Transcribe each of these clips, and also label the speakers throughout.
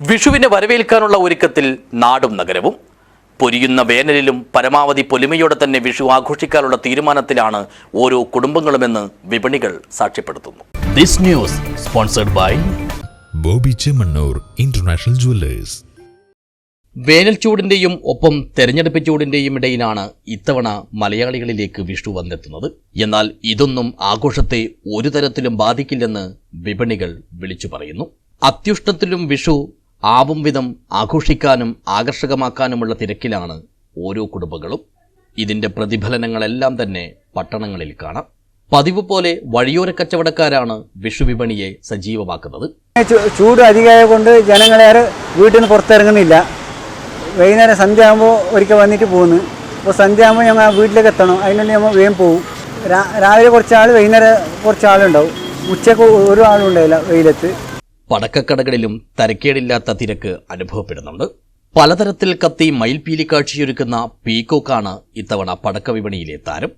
Speaker 1: വിഷുവിനെ വരവേൽക്കാനുള്ള ഒരുക്കത്തിൽ നാടും നഗരവും. പൊരിയുന്ന വേനലിലും പരമാവധി പൊലിമയോടെ തന്നെ വിഷു ആഘോഷിക്കാനുള്ള തീരുമാനത്തിലാണ് ഓരോ കുടുംബങ്ങളുമെന്ന് വിപണികൾ സാക്ഷ്യപ്പെടുത്തുന്നു. This news sponsored by
Speaker 2: Boby Chemmanur international jewellers.
Speaker 1: വേനൽ ചൂടിന്റെയും ഒപ്പം തെരഞ്ഞെടുപ്പ് ചൂടിന്റെയും ഇടയിലാണ് ഇത്തവണ മലയാളികളിലേക്ക് വിഷു വന്നെത്തുന്നത്. എന്നാൽ ഇതൊന്നും ആഘോഷത്തെ ഒരു തരത്തിലും ബാധിക്കില്ലെന്ന് വിപണികൾ വിളിച്ചു പറയുന്നു. അത്യുഷ്ടത്തിലും വിഷു ആവും വിധം ആഘോഷിക്കാനും ആകർഷകമാക്കാനുമുള്ള തിരക്കിലാണ് ഓരോ കുടുംബങ്ങളും. ഇതിന്റെ പ്രതിഫലനങ്ങളെല്ലാം തന്നെ പട്ടണങ്ങളിൽ കാണാം. പതിവ് പോലെ വഴിയോര കച്ചവടക്കാരാണ് വിഷു വിപണിയെ സജീവമാക്കുന്നത്
Speaker 3: ചൂട് അധികമായ കൊണ്ട് ജനങ്ങളേറെ വീട്ടിൽ പുറത്തിറങ്ങുന്നില്ല. വൈകുന്നേരം സന്ധ്യ ആകുമ്പോൾ ഒരിക്കൽ വന്നിട്ട് പോകുന്നു. അപ്പോൾ സന്ധ്യ ആകുമ്പോൾ ഞങ്ങൾ വീട്ടിലേക്ക് എത്തണം. അതിനുള്ളിൽ നമ്മൾ വേഗം പോകും രാവിലെ കുറച്ച് ആൾ വൈകുന്നേരം കുറച്ച് ആളുണ്ടാവും ഉച്ചയ്ക്ക് ഒരു ആളും ഉണ്ടായില്ല വെയിലത്ത്.
Speaker 1: പടക്കക്കടകളിലും തരക്കേടില്ലാത്ത തിരക്ക് അനുഭവപ്പെടുന്നുണ്ട്. പലതരത്തിൽ കത്തി മയിൽപീലി കാഴ്ചയൊരുക്കുന്ന പീക്കോക്കാണ് ഇത്തവണ പടക്ക വിപണിയിലെ താരം.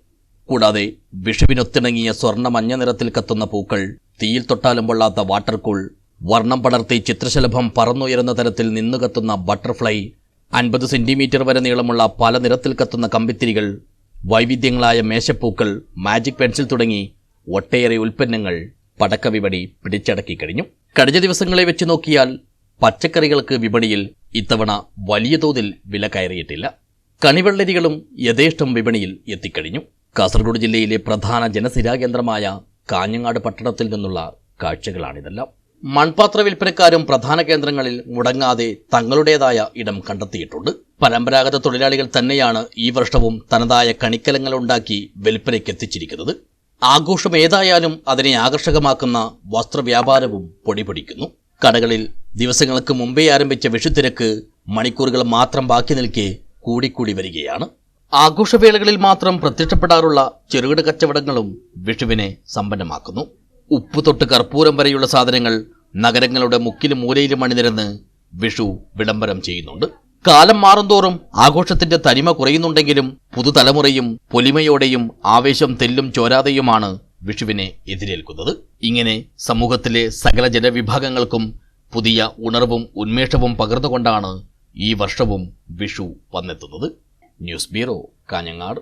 Speaker 1: കൂടാതെ വിഷുവിനൊത്തിണങ്ങിയ സ്വർണ മഞ്ഞ നിറത്തിൽ കത്തുന്ന പൂക്കൾ തീയിൽ തൊട്ടാലും പൊള്ളാത്ത വാട്ടർ കൂൾ വർണം പടർത്തി ചിത്രശലഭം പറന്നുയരുന്ന തരത്തിൽ നിന്നു കത്തുന്ന ബട്ടർഫ്ലൈ അൻപത് സെന്റിമീറ്റർ വരെ നീളമുള്ള പല നിറത്തിൽ കത്തുന്ന കമ്പിത്തിരികൾ വൈവിധ്യങ്ങളായ മേശപ്പൂക്കൾ മാജിക് പെൻസിൽ തുടങ്ങി ഒട്ടേറെ ഉൽപ്പന്നങ്ങൾ പടക്ക വിപണി പിടിച്ചടക്കി കഴിഞ്ഞു. കഴിഞ്ഞ ദിവസങ്ങളെ വെച്ച് നോക്കിയാൽ പച്ചക്കറികൾക്ക് വിപണിയിൽ ഇത്തവണ വലിയ തോതിൽ വില കയറിയിട്ടില്ല. കണിവെള്ളരികളും യഥേഷ്ടം വിപണിയിൽ എത്തിക്കഴിഞ്ഞു. കാസർഗോഡ് ജില്ലയിലെ പ്രധാന ജനസിരാകേന്ദ്രമായ കാഞ്ഞങ്ങാട് പട്ടണത്തിൽ നിന്നുള്ള കാഴ്ചകളാണിതെല്ലാം. മൺപാത്ര വിൽപ്പനക്കാരും പ്രധാന കേന്ദ്രങ്ങളിൽ മുടങ്ങാതെ തങ്ങളുടേതായ ഇടം കണ്ടെത്തിയിട്ടുണ്ട്. പരമ്പരാഗത തൊഴിലാളികൾ തന്നെയാണ് ഈ വർഷവും തനതായ കണിക്കലങ്ങൾ ഉണ്ടാക്കി വിൽപ്പനയ്ക്ക് എത്തിച്ചിരിക്കുന്നത്. ആഘോഷം ഏതായാലും അതിനെ ആകർഷകമാക്കുന്ന വസ്ത്രവ്യാപാരവും പൊടിപൊടിക്കുന്നു. കടകളിൽ ദിവസങ്ങൾക്ക് മുമ്പേ ആരംഭിച്ച വിഷുത്തിരക്ക് മണിക്കൂറുകൾ മാത്രം ബാക്കി നിൽക്കെ കൂടിക്കൂടി വരികയാണ്. ആഘോഷവേളകളിൽ മാത്രം പ്രത്യക്ഷപ്പെടാറുള്ള ചെറുകിട കച്ചവടങ്ങളും വിഷുവിനെ സമ്പന്നമാക്കുന്നു. ഉപ്പ് തൊട്ട് കർപ്പൂരം വരെയുള്ള സാധനങ്ങൾ നഗരങ്ങളുടെ മുക്കിലും മൂലയിലും അണിനിരന്ന് വിഷു വിളംബരം ചെയ്യുന്നുണ്ട്. കാലം മാറുന്തോറും ആഘോഷത്തിന്റെ തനിമ കുറയുന്നുണ്ടെങ്കിലും പുതുതലമുറയും പൊലിമയോടെയും ആവേശം തെല്ലും ചോരാതെയുമാണ് വിഷുവിനെ എതിരേൽക്കുന്നത്. ഇങ്ങനെ സമൂഹത്തിലെ സകല ജനവിഭാഗങ്ങൾക്കും പുതിയ ഉണർവും ഉന്മേഷവും പകർന്നുകൊണ്ടാണ് ഈ വർഷവും വിഷു വന്നെത്തുന്നത്. News bureau Kanhangad.